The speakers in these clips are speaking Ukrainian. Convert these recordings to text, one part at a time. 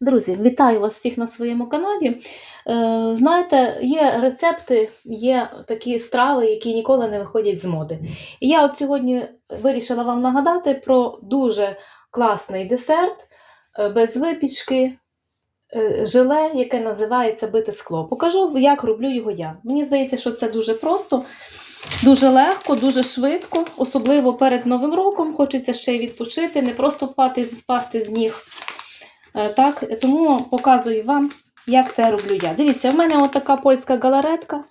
Друзі, вітаю вас всіх на своєму каналі. Е, знаєте, є рецепти, є такі страви, які ніколи не виходять з моди. І я от сьогодні вирішила вам нагадати про дуже класний десерт е, без випічки, е, желе, яке називається бите скло. Покажу, як роблю його я. Мені здається, що це дуже просто, дуже легко, дуже швидко, особливо перед Новим роком. Хочеться ще й відпочити, не просто впасти з ніг. Е, Так, тому показую вам, як це роблю я. Дивіться, в мене от така польська галаретка.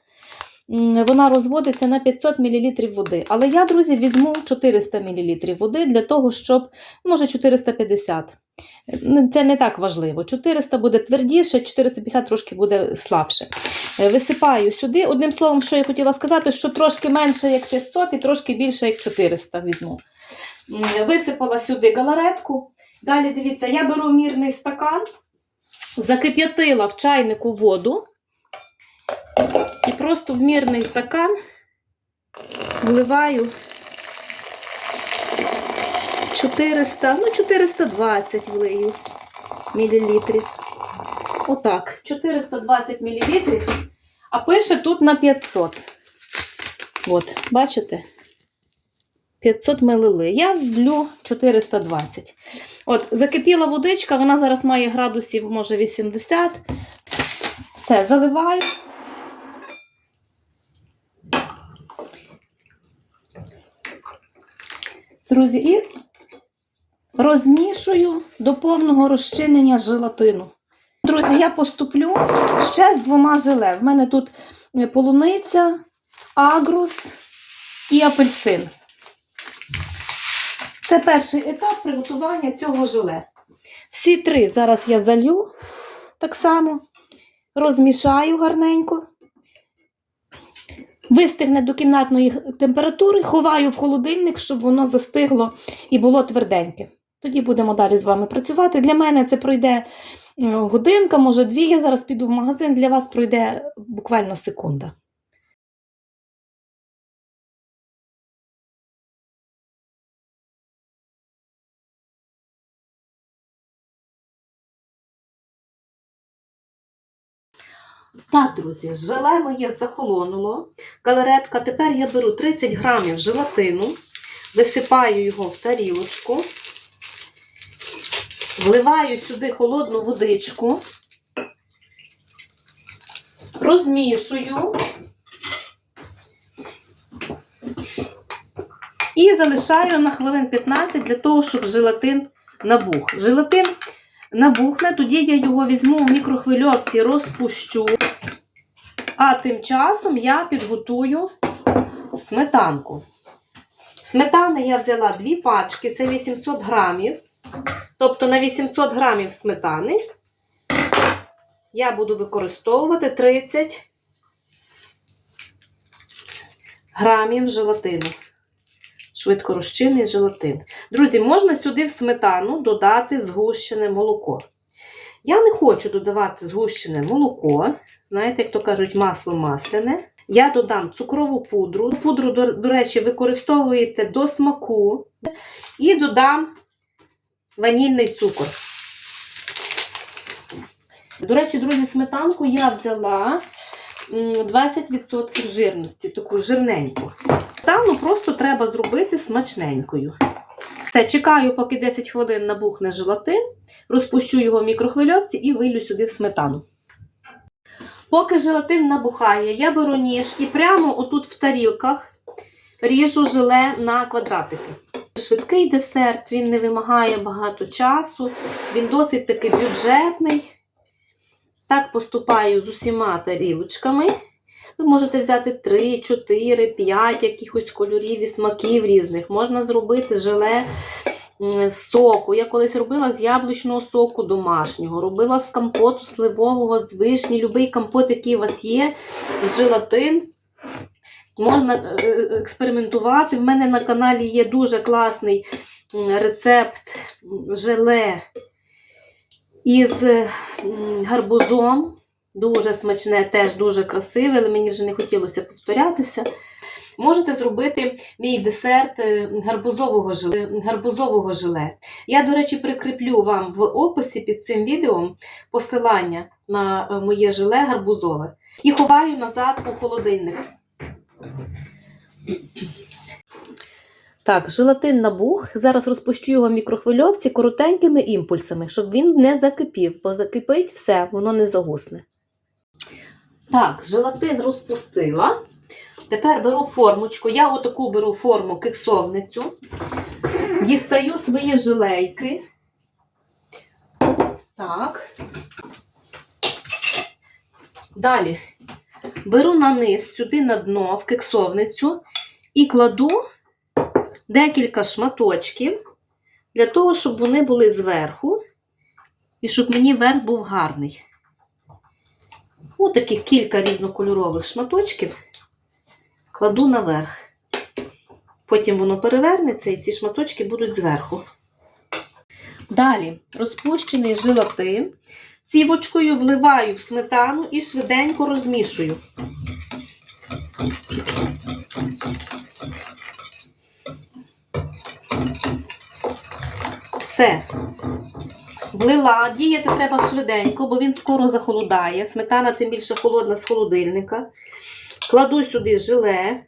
Вона розводиться на 500 мл води. Але я, друзі, візьму 400 мл води для того, щоб, може, 450. Ну, Це не так важливо. 400 буде твердіше, 450 трошки буде слабше. Е, Висипаю сюди. Одним словом, що я хотіла сказати, що трошки менше, як 500, і трошки більше, як 400 візьму. Висипала сюди галаретку. Далі дивіться, я беру мірний стакан, закип'ятила в чайнику воду і просто в мірний стакан вливаю 400, ну 420 влию мілілітрів. Отак, 420 мілілітрів, а пише тут на 500. От, бачите? 500 мл. Я влю 420. От, закипіла водичка, вона зараз має градусів, може, 80. Все, заливаю. Друзі, і розмішую до повного розчинення желатину. Друзі, я поступлю ще з двома желе. В мене тут полуниця, агрус і апельсин. Це перший етап приготування цього желе. Всі три зараз я залю так само, розмішаю гарненько, вистигне до кімнатної температури, ховаю в холодильник, щоб воно застигло і було тверденьке. Тоді будемо далі з вами працювати. Для мене це пройде годинка, може дві. Я зараз піду в магазин, для вас пройде буквально секунда. Так, друзі, желе моє захолонуло. Галеретка. Тепер я беру 30 грамів желатину, висипаю його в тарілочку, вливаю сюди холодну водичку, розмішую і залишаю на хвилин 15 для того, щоб желатин набух. Желатин набухне, тоді я його візьму в мікрохвильовці, розпущу. А тим часом я підготую сметанку. Сметани я взяла дві пачки, це 800 грамів. Тобто на 800 грамів сметани я буду використовувати 30 грамів желатину. Швидко розчинний желатин. Друзі, можна сюди в сметану додати згущене молоко. Я не хочу додавати згущене молоко. Знаєте, як то кажуть, масло масляне. Я додам цукрову пудру. Пудру, до, до речі, використовуєте до смаку. І додам ванільний цукор. До речі, друзі, сметанку я взяла 20% жирності, таку жирненьку. Сметану просто треба зробити смачненькою. Все, чекаю, поки 10 хвилин набухне желатин, розпущу його в мікрохвильовці і вилю сюди в сметану. Поки желатин набухає, я беру ніж і прямо отут в тарілках ріжу желе на квадратики. Швидкий десерт, він не вимагає багато часу, він досить таки бюджетний. Так поступаю з усіма тарілочками. Ви можете взяти 3, 4, 5 якихось кольорів і смаків різних. Можна зробити желе з соку. Я колись робила з яблучного соку домашнього, робила з компоту сливового, з вишні. Любий компот, який у вас є, з желатин. Можна е, е, експериментувати. В мене на каналі є дуже класний рецепт желе із гарбузом. Дуже смачне, теж дуже красиве, але мені вже не хотілося повторятися. Можете зробити мій десерт е, гарбузового желе. гарбузового желе. Я, до речі, прикріплю вам в описі під цим відео посилання на е, моє желе гарбузове і ховаю назад у холодильник. Так, желатин набух. Зараз розпущу його в мікрохвильовці коротенькими імпульсами, щоб він не закипів, бо закипить все, воно не загусне. Так, желатин розпустила. Тепер беру формочку. Я отаку беру форму кексовницю. Дістаю свої жилейки. Так. Далі беру на низ сюди на дно в кексовницю і кладу декілька шматочків для того, щоб вони були зверху і щоб мені верх був гарний. Ось таких кілька різнокольорових шматочків кладу наверх. Потім воно перевернеться і ці шматочки будуть зверху. Далі розпущений желатин. Цівочкою вливаю в сметану і швиденько розмішую. Все. Влила, діяти треба швиденько, бо він скоро захолодає. Сметана тим більше холодна з холодильника. Кладу сюди желе.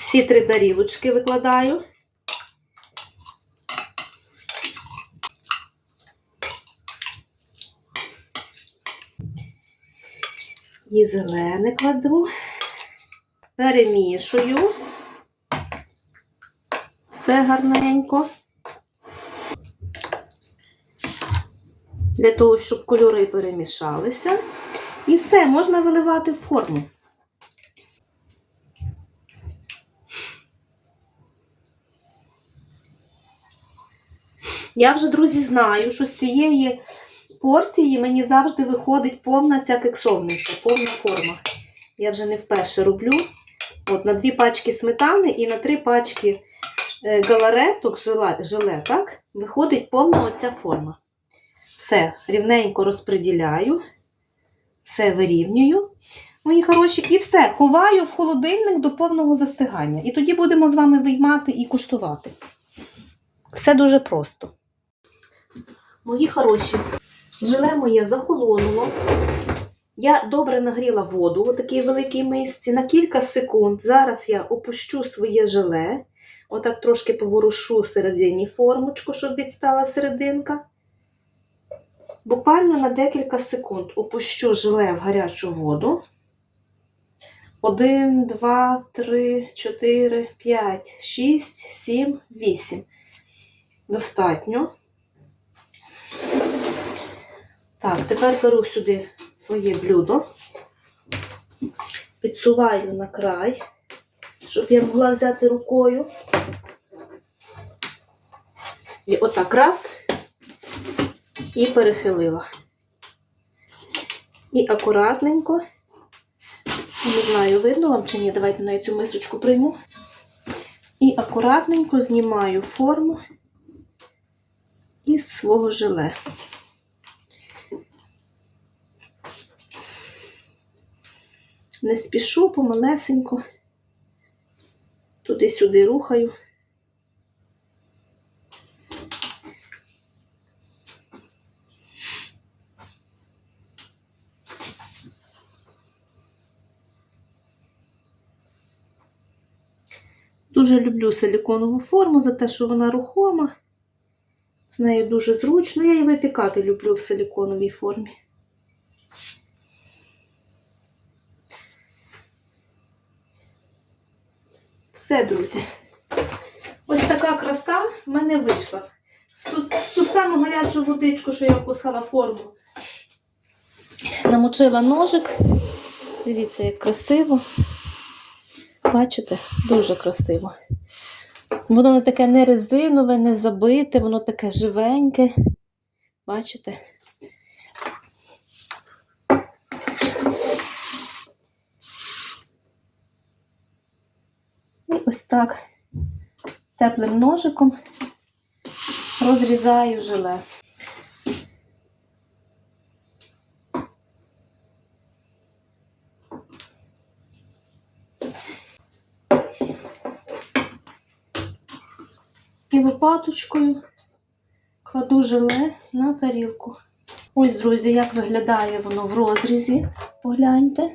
Всі три тарілочки викладаю. І зелене кладу. Перемішую. Все гарненько. Для того, щоб кольори перемішалися. І все, можна виливати в форму. Я вже, друзі, знаю, що з цієї порції мені завжди виходить повна ця кексовниця, повна форма. Я вже не вперше роблю. От на дві пачки сметани і на три пачки е, галареток желе, желе, так? Виходить повна оця форма. Все, рівненько розподіляю, все вирівнюю. Мої хороші, і все, ховаю в холодильник до повного застигання. І тоді будемо з вами виймати і куштувати. Все дуже просто. Мої хороші, желе моє захолонуло. Я добре нагріла воду у такій великій мисці. На кілька секунд зараз я опущу своє желе. Отак трошки поворушу середині формочку, щоб відстала серединка. Буквально на декілька секунд опущу желе в гарячу воду. Один, два, три, чотири, п'ять, шість, сім, вісім. Достатньо. Так, тепер беру сюди своє блюдо, підсуваю на край, щоб я могла взяти рукою. І отак раз і перехилила. І акуратненько, не знаю, видно вам чи ні, давайте на цю мисочку прийму. І акуратненько знімаю форму із свого желе. Не спішу помалесенько, туди-сюди рухаю. Дуже люблю силіконову форму за те, що вона рухома. З нею дуже зручно. Я і випікати люблю в силіконовій формі. Все, друзі. Ось така краса в мене вийшла. Ту, ту саму гарячу водичку, що я опускала форму. Намочила ножик. Дивіться, як красиво. Бачите, дуже красиво. Воно не таке не резинове, не забите, воно таке живеньке. Бачите? І ось так теплим ножиком розрізаю желе. І лопаточкою кладу желе на тарілку. Ось, друзі, як виглядає воно в розрізі. Погляньте.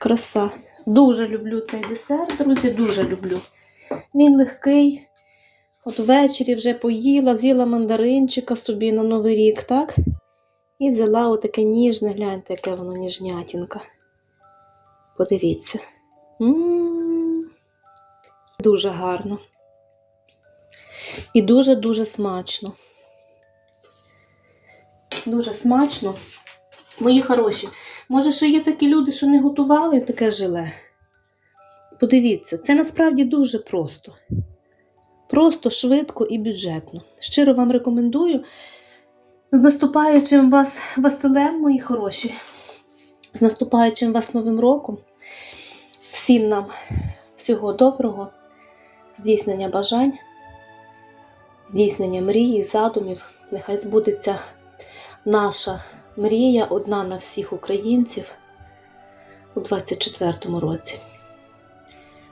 Краса. Дуже люблю цей десерт, друзі, дуже люблю. Він легкий. От ввечері вже поїла, з'їла мандаринчика собі на Новий рік, так? І взяла отаке ніжне, гляньте, яке воно ніжнятінка. Подивіться. М, Дуже гарно. І дуже-дуже смачно. Дуже смачно. Мої хороші. Може, ще є такі люди, що не готували таке желе. Подивіться, це насправді дуже просто. Просто, швидко і бюджетно. Щиро вам рекомендую. З наступаючим вас Василем, мої хороші. З наступаючим вас Новим роком. Всім нам всього доброго, здійснення бажань, здійснення мрій задумів. Нехай збудеться наша мрія одна на всіх українців у 2024 році.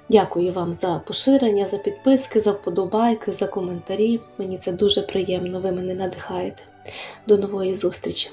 Дякую вам за поширення, за підписки, за вподобайки, за коментарі. Мені це дуже приємно. Ви мене надихаєте. До нової зустрічі!